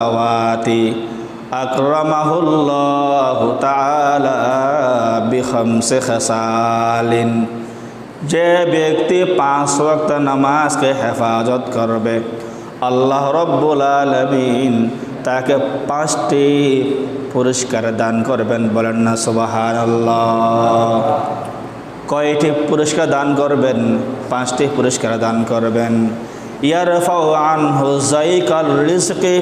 الصلوات أكرمه الله تعالى بخمس خصال যে ব্যক্তি পাঁচ ওয়াক্ত নামাজকে হেফাজত করবে আল্লাহ রব্বুল আলমিন তাকে পাঁচটি পুরস্কার দান করবেন বলেন না সুবাহান আল্লাহ কয়টি পুরস্কার দান করবেন পাঁচটি পুরস্কার দান করবেন ইয়ারফাউ আনহু যায়িকাল রিজকি,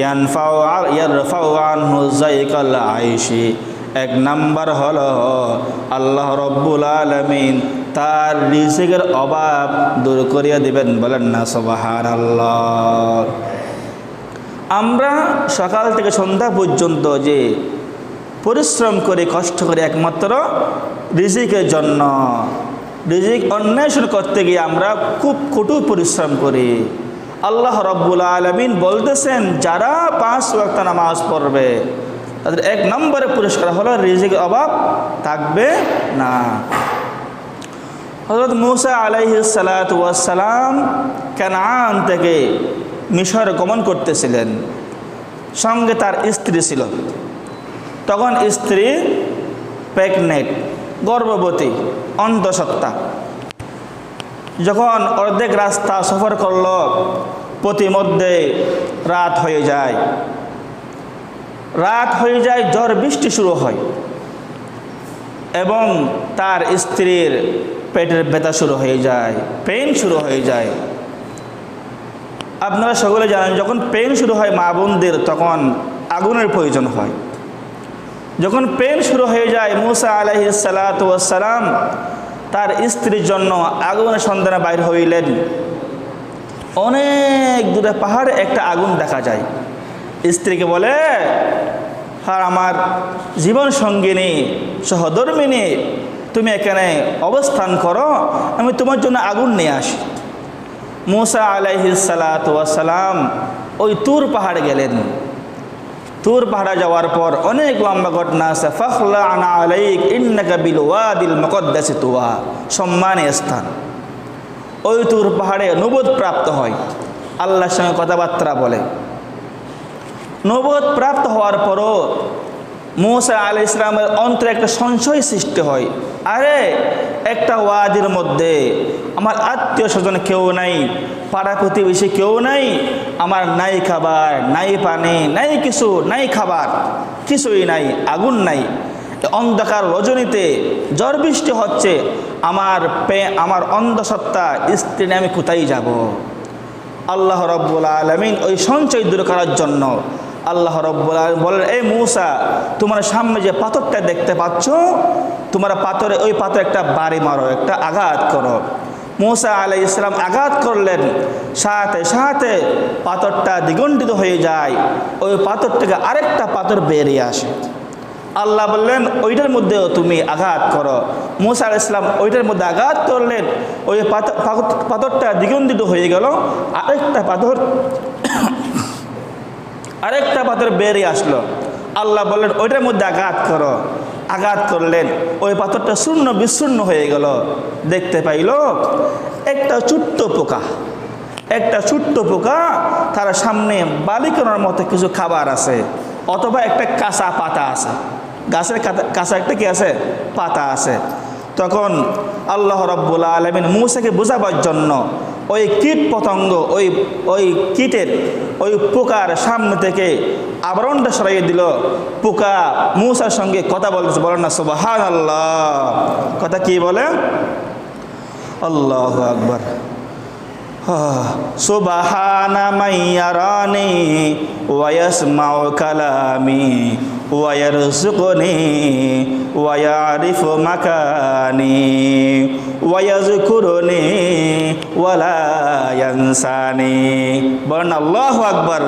ইয়ানফাউ ইয়ারফাউ আনহু যায়িকাল আইশি। এক নাম্বার হলো আল্লাহ রব্বুল আলমিন তার রিজিকের অভাব দূর করিয়া দিবেন, বলেন না সবাহান আল্লাহ আমরা সকাল থেকে সন্ধ্যা পর্যন্ত যে পরিশ্রম করে, কষ্ট করে, একমাত্র রিজিকের জন্য। রিজিক অন্বেষণ করতে গিয়ে আমরা খুব কঠোর পরিশ্রম করি। আল্লাহ রব্বুল আলমিন বলতেছেন, যারা পাঁচ ওয়াক্ত নামাজ পড়বে, তাদের এক নম্বরে পুরস্কার হলো রিজিক অভাব থাকবে না। হজরত মুসা আলাইহি সালাম কেনান থেকে মিশর গমন করতেছিলেন। সঙ্গে তার স্ত্রী ছিল। তখন স্ত্রী প্রেগনেন্ট। গর্ভবতী অন্ধসত্তা যখন অর্ধেক রাস্তা সফর করল প্রতিমধ্যে রাত হয়ে যায়। রাত হয়ে যায়, জ্বর বৃষ্টি শুরু হয় এবং তার স্ত্রীর পেটের ব্যথা শুরু হয়ে যায় পেন শুরু হয়ে যায়। আপনারা সকলে জানেন, যখন পেন শুরু হয় মা বোনদের, তখন আগুনের প্রয়োজন হয়। যখন পেন শুরু হয়ে যায়, মুসা আলহি সালাতাম তার স্ত্রীর জন্য আগুনের সন্ধানে বাইর হইলেন। অনেক দূরে পাহাড়ে একটা আগুন দেখা যায়। স্ত্রীকে বলে আর আমার জীবন সঙ্গিনী, সহধর্মিনী, তুমি এখানে অবস্থান করো, আমি তোমার জন্য আগুন নিয়ে আসি। মুসা আলাইহিসালাম ওই তুর পাহাড়ে গেলেন। তুর পাহাড়ে যাওয়ার পর অনেক লম্বা ঘটনা আছে। ফখলা আনা আলাইক ইন্নাকা বিল ওয়াদিল মকদ্দাসি তুয়া সম্মানের স্থান। ওই তুর পাহাড়ে নবোধ প্রাপ্ত হয়। আল্লাহর সঙ্গে কথাবার্তা বলে। নবোধ প্রাপ্ত হওয়ার পরও মৌসা আল ইসলামের অন্তরে একটা সংশয় সৃষ্টি হয়। আরে, একটা ওয়াদির মধ্যে আমার আত্মীয় স্বজন কেউ নাই, পাড়া প্রতিবেশী কেউ নাই, আমার নাই খাবার, নাই পানি, নাই কিছু, নাই খাবার, কিছুই নাই, আগুন নাই। অন্ধকার রজনীতে জ্বর বৃষ্টি হচ্ছে, আমার পে, আমার অন্ধসত্তা স্ত্রী আমি কোথায় যাব? আল্লাহ রব্বুল আলমিন ওই সঞ্চয় দূর করার জন্য আল্লাহ রব্বুল বলেন, এই মূসা, তোমার সামনে যে পাথরটা দেখতে পাচ্ছ, তোমার পাথরে ওই পাথর একটা বাড়ি মারো, একটা আঘাত করো। মৌসা আলাই ইসলাম আঘাত করলেন। সাথে সাথে পাথরটা দ্বিগণ্ডিত হয়ে যায়। ওই পাথর থেকে আরেকটা পাথর বেরিয়ে আসে। আল্লাহ বললেন, ওইটার মধ্যেও তুমি আঘাত করো। মুসা আল ইসলাম ওইটার মধ্যে আঘাত করলেন। ওই পাথরটা দ্বিগন্দিত হয়ে গেল। আরেকটা পাথর আরেকটা পাথর বেরিয়ে আসলো। আল্লাহ বললেন, ওইটার মধ্যে আঘাত করো। আঘাত করলেন, ওই পাথরটা শূন্য বিশূন্য হয়ে গেল। দেখতে পাইল, একটা ছোট্ট পোকা। একটা ছোট্ট পোকা, তার সামনে বালিকনার মতো কিছু খাবার আছে, অথবা একটা কাঁচা পাতা আছে। গাছের কাঁচা একটা কি আছে? পাতা আছে। তখন আল্লাহ রব্বুল আলমিন মূসাকে বোঝাবার জন্য ওই কীট পতঙ্গ, ওই ওই কীটের, ওই পোকার সামনে থেকে আবরণটা সরাইয়ে দিল। পোকা মূসার সঙ্গে কথা বলতেছে বলেন না সুবাহান আল্লাহ কথা কি বলে? আল্লাহ আকবর। সুবাহানা মাইয়ারানি ওয়াসমাউ কালামি ওয়ারজুকনি ওয়ারিফু মাকানি ওয়াজকুরনি ওয়ালা ইয়ানসানি বলেন আল্লাহু আকবার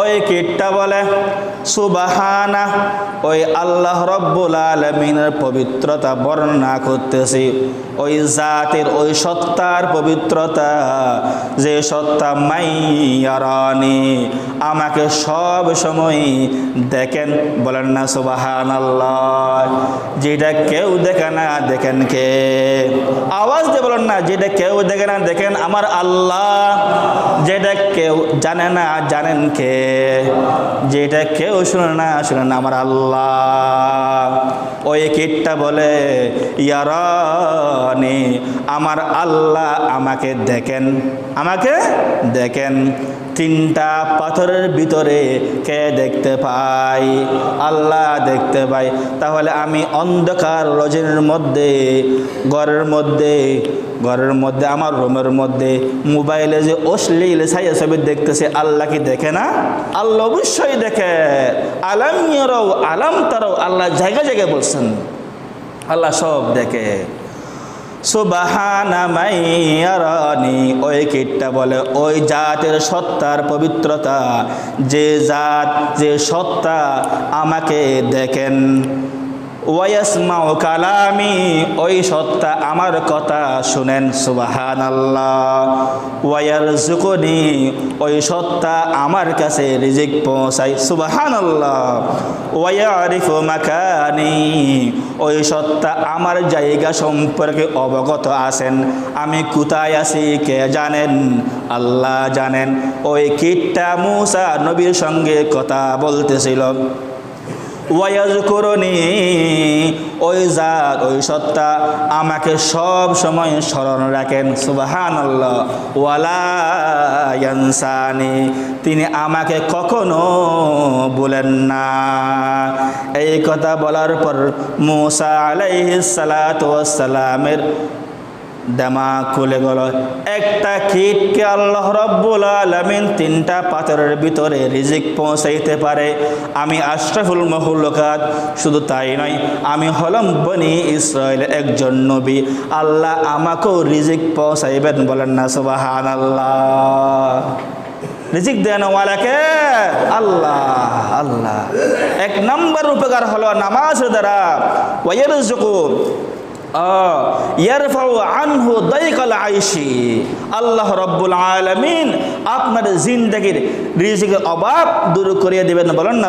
ওই কীটটা বলে সুবাহানা ওই আল্লাহ রব্বুল আলমিনের পবিত্রতা বর্ণনা করতেছি। ওই জাতের, ওই সত্তার পবিত্রতা, যে সত্তা মাইয়ারানি আমাকে সব সময় দেখেন, বলেন না সুবাহান আল্লাহ যেটা কেউ দেখে না, দেখেন কে? আওয়াজ দিয়ে বলেন না, যেটা কেউ দেখে না, দেখেন আমার আল্লাহ, যেটা কেউ জানে না, জানেন কে? যেটা কেউ শুনে না শুনে না আমার আল্লাহ। ওই কীটটা বলে ইয়ার আমার আল্লাহ আমাকে দেখেন। আমাকে দেখেন। তিনটা পাথরের ভিতরে কে দেখতে পাই? আল্লাহ দেখতে পাই। তাহলে আমি অন্ধকার রজনীর মধ্যে, ঘরের মধ্যে ঘরের মধ্যে, আমার রুমের মধ্যে, মোবাইলে যে অশ্লীল ছাইয়া ছবি দেখতেছে, আল্লাহ কি দেখে না? আল্লাহ অবশ্যই দেখে। আলাম আলাম তারাও আল্লাহ জায়গা জায়গায় বলছেন। আল্লাহ সব দেখে। সুবাহানা ওই কীটটা বলে ওই জাতের সত্তার পবিত্রতা। যে জাত যে সত্তা আমাকে দেখেন। ওয়াসমাও কালামি, ওই সত্তা আমার কথা শুনেন সুবাহান আল্লাহ ওয়ার জুকনি ওই সত্তা আমার কাছে রিজিক পৌঁছাই সুবাহান আল্লাহ ওয়ারিফ মাকানি, ওই সত্তা আমার জায়গা সম্পর্কে অবগত আছেন। আমি কোথায় আছি, কে জানেন? আল্লাহ জানেন। ওই কীটটা মুসা নবীর সঙ্গে কথা বলতেছিল। ওয়াজ করনি ওই জাত, ওই সত্তা আমাকে সব সময় স্মরণ রাখেন সুবাহান ওয়ালায়ানসানি তিনি আমাকে কখনো বলেন না। এই কথা বলার পর মুসা আলাইহিস সালামের দামা খুলে গেল। একটা কীটকে আল্লাহ রব্বুল আলমিন তিনটা পাথরের ভিতরে রিজিক পৌঁছাইতে পারে। আমি আশরাফুল মহুল্লকাত শুধু তাই নয়, আমি হলম বনি ইসরায়েলের একজন নবী। আল্লাহ আমাকেও রিজিক পৌঁছাইবেন বলেন না সুবাহান আল্লাহ রিজিক দেন ওয়ালাকে, আল্লাহ আল্লাহ। এক নম্বর উপকার হলো নামাজ দ্বারা। ওয়াইয়ের আনহু দাইকাল আইসি আল্লাহ রব্বুল আলমিন আপনার জিন্দগির রিজিকের অভাব দূর করিয়ে দেবেন। বলেন না।